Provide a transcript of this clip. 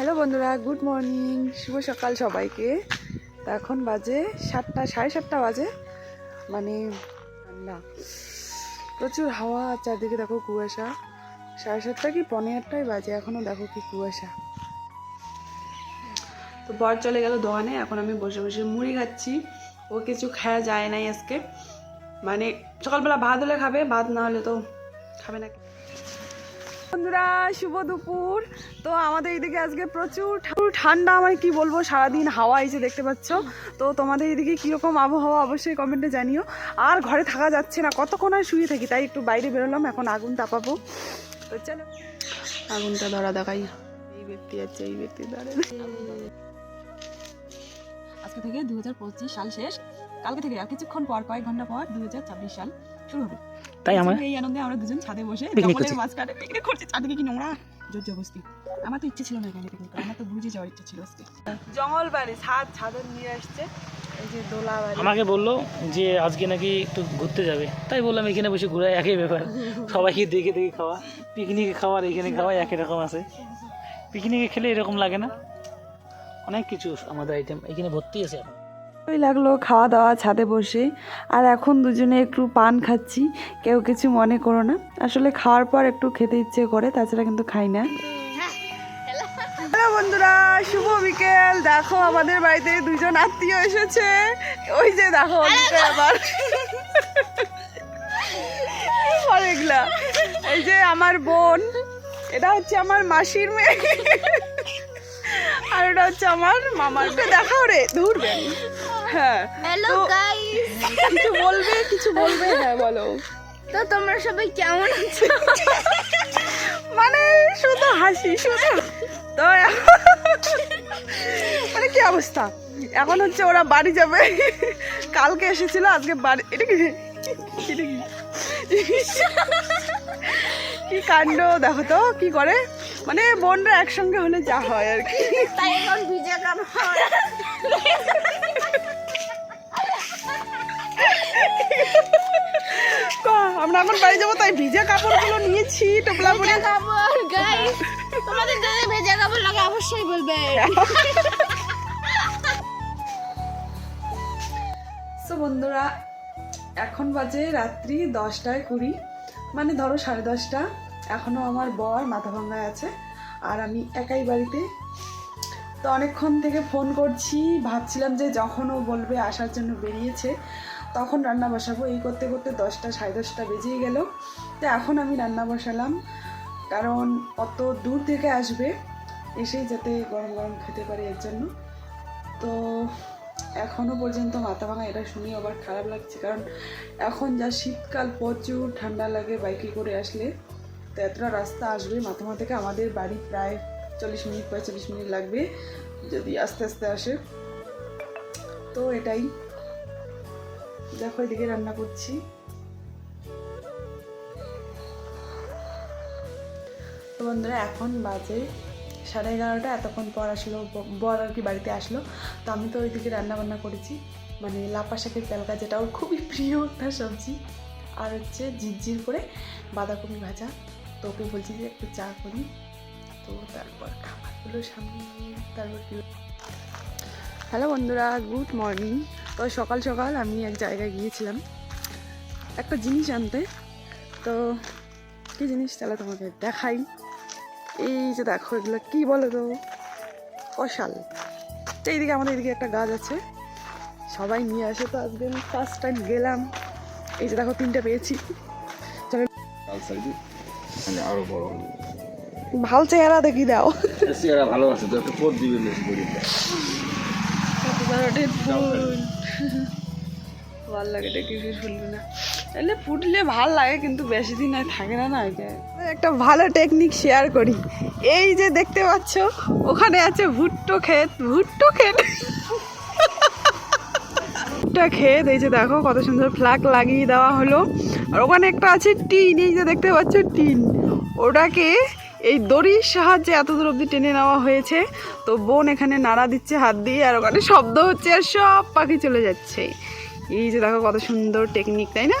Hello বন্ধুরা, good morning. শুভ সকাল সবাইকে। তা এখন বাজে সাতটা, সাড়ে সাতটা বাজে। মানে ঠান্ডা প্রচুর হাওয়া, চারদিকে দেখো কুয়াশা। সাড়ে সাতটা কি পনেরো আটটাই বাজে? এখনও দেখো কি কুয়াশা। তো বর চলে গেল দোকানে, এখন আমি বসে বসে মুড়ি খাচ্ছি। ও কিছু খাওয়া যায় নাই আজকে। মানে সকালবেলা ভাত হলে খাবে, ভাত না হলে তো খাবে না। বন্ধুরা শুভ দুপুর। তো আমাদের এইদিকে আজকে প্রচুর ঠা- ঠান্ডা আমার কি বলব সারাদিন হাওয়া যে দেখতে পাচ্ছ। তো তোমাদের এইদিকে কীরকম আবহাওয়া অবশ্যই কমেন্টে জানিও। আর ঘরে থাকা যাচ্ছে না কতক্ষণ আর শুয়ে থাকি তাই একটু বাইরে বেরোলাম এখন আগুন তাপাবো। তো চলো। আগুনটা ধরা দেখাই। এই ব্যক্তি আছে এই ব্যক্তি দাঁড়ায় আজকে থেকে দু হাজার পঁচিশ সাল শেষ। কালকে থেকে আর কিছুক্ষণ পর কয়েক ঘণ্টা পর দু হাজার ছাব্বিশ সাল শুরু হবে। তাই আমার এই আনন্দে আমরা দুজন ছাদে বসে জঙ্গলের মাঝখানে পিকনিক করছি। চারদিকে কি নোংরা। জোর জবস্তি আমার তো ইচ্ছে ছিল না এখানে পিকনিক আমার তো বুঝে যাওয়ার ইচ্ছে ছিল আজকে। জঙ্গল বাড়ি ছাদ ছাদর নিয়ে আসছে। এই যে দোলা বাড়ি। আমাকে বলল যে আজকে নাকি একটু ঘুরতে যাবে। তাই বললাম এখানে বসে ঘুরে একই ব্যাপার। সবাইকে দেখে দেখে খাওয়া। পিকনিকে খাওয়ার এখানে খাওয়া একই রকম আছে। পিকনিকে খেলে এরকম লাগে না। অনেক কিছু আমাদের আইটেম এখানে ভর্তি আছে এখন। ওই লাগল খাওয়া দাওয়া ছাদে বসে। আর এখন দুজনে একটু পান খাচ্ছি। কেউ কিছু মনে করো না। আসলে খাওয়ার পর একটু খেতে ইচ্ছে করে, তাছাড়া কিন্তু খাই না। হ্যালো বন্ধুরা, শুভ বিকেল। দেখো, আমাদের বাড়িতে দুজন আত্মীয় এসেছে। ওই যে দেখো আবার। অনেকগুলা। এই যে আমার বোন। এটা হচ্ছে আমার মাসির মেয়ে। আর ওটা হচ্ছে আমার মামার দেখাও রে ধরবে হ্যাঁ। হ্যালো গাইস কিছু বলবে? কিছু বলবে? হ্যাঁ বলো। তো তোমরা সবাই কেমন আছো? মানে শুধু হাসি শুধু। তো মানে কি অবস্থা? এখন হচ্ছে ওরা বাড়ি যাবে। কালকে এসেছিল আজকে বাড়ি এটা কি? এটা কি? কি কাণ্ড? দেখো তো কি করে? মানে বোনরা একসঙ্গে হলে যা হয় আর কি। তাই এখন ভিজে কাপড় তো আমরা বাড়ি যাব তাই ভিজে কাপড়গুলো নিয়েছি টোপলা পরে। কাপড় গাইস তোমাদের যদি ভেজা কাপড় লাগে অবশ্যই বলবে। সো বন্ধুরা এখন বাজে রাত্রি দশটায় কুড়ি। মানে ধরো সাড়ে দশটা। এখনও আমার বর মাথা ভাঙায় আছে আর আমি একাই বাড়িতে। তো অনেকক্ষণ থেকে ফোন করছি ভাবছিলাম যে যখন ও বলবে আসার জন্য বেরিয়েছে। তখন রান্না বসাবো। এই করতে করতে দশটা, সাড়ে দশটা বেজেই গেল। তো এখন আমি রান্না বসালাম। কারণ অত দূর থেকে আসবে, এসেই যাতে গরম গরম খেতে পারে এর জন্য। তো এখনও পর্যন্ত মাথা ভাঙা, এটা শুনে আবার খারাপ লাগছে। কারণ এখন যা শীতকাল, প্রচুর ঠান্ডা লাগে বাইকে করে আসলে। তো এতটা রাস্তা আসবে মাথামা থেকে, আমাদের বাড়ি প্রায় চল্লিশ মিনিট, পঁয়তাল্লিশ মিনিট লাগবে যদি আস্তে আস্তে আসে। তো এটাই। দেখো এদিকে রান্না করছি। তো বন্ধুরা, এখন বাজে সাড়ে এগারোটা, এতক্ষণ পর আসলো, বর আর কি বাড়িতে আসলো। তো আমি তো ওইদিকে রান্না বান্না করেছি। মানে লাপা শাকের তেলকা যেটা ওর খুবই প্রিয় একটা সবজি। আর হচ্ছে ঝিরঝির করে বাঁধাকপি ভাজা। তো ওকে বলছি যে একটু চা করি। তো তারপর খাবারগুলো সামনে তারপর হ্যালো বন্ধুরা গুড মর্নিং। তো সকাল সকাল আমি এক জায়গায় গিয়েছিলাম। একটা জিনিস আনতে। তো কী জিনিস তাহলে তোমাকে দেখাই? এই যে দেখো এগুলো কী বলো তো? কষাল তো এইদিকে আমাদের এদিকে একটা গাছ আছে। সবাই নিয়ে আসে তো আজকে আমি ফার্স্ট টাইম গেলাম। এই যে দেখো তিনটে পেয়েছি। আরও বড় ভালো চেহারা দেখি দাও। চেহারা ভালো আছে তো একটা দিবেন বেশি করে ভালো লাগে দেখি ফুলবে না তাহলে ফুটলে ভালো লাগে কিন্তু বেশি দিন আর থাকে না না এটা। একটা ভালো টেকনিক শেয়ার করি। এই যে দেখতে পাচ্ছ ওখানে আছে ভুট্টো ক্ষেত। ভুট্টো ক্ষেত? ভুট্টা ক্ষেত এই যে দেখো কত সুন্দর ফ্ল্যাগ লাগিয়ে দেওয়া হলো। আর ওখানে একটা আছে টিন এই যে দেখতে পাচ্ছ টিন। ওটাকে এই দড়ির সাহায্যে এত দূর অব্দি টেনে নেওয়া হয়েছে। তো বোন এখানে নাড়া দিচ্ছে, হাত দিয়ে, আর ওখানে শব্দ হচ্ছে, আর সব পাখি চলে যাচ্ছে। এই যে দেখো কত সুন্দর টেকনিক তাই না?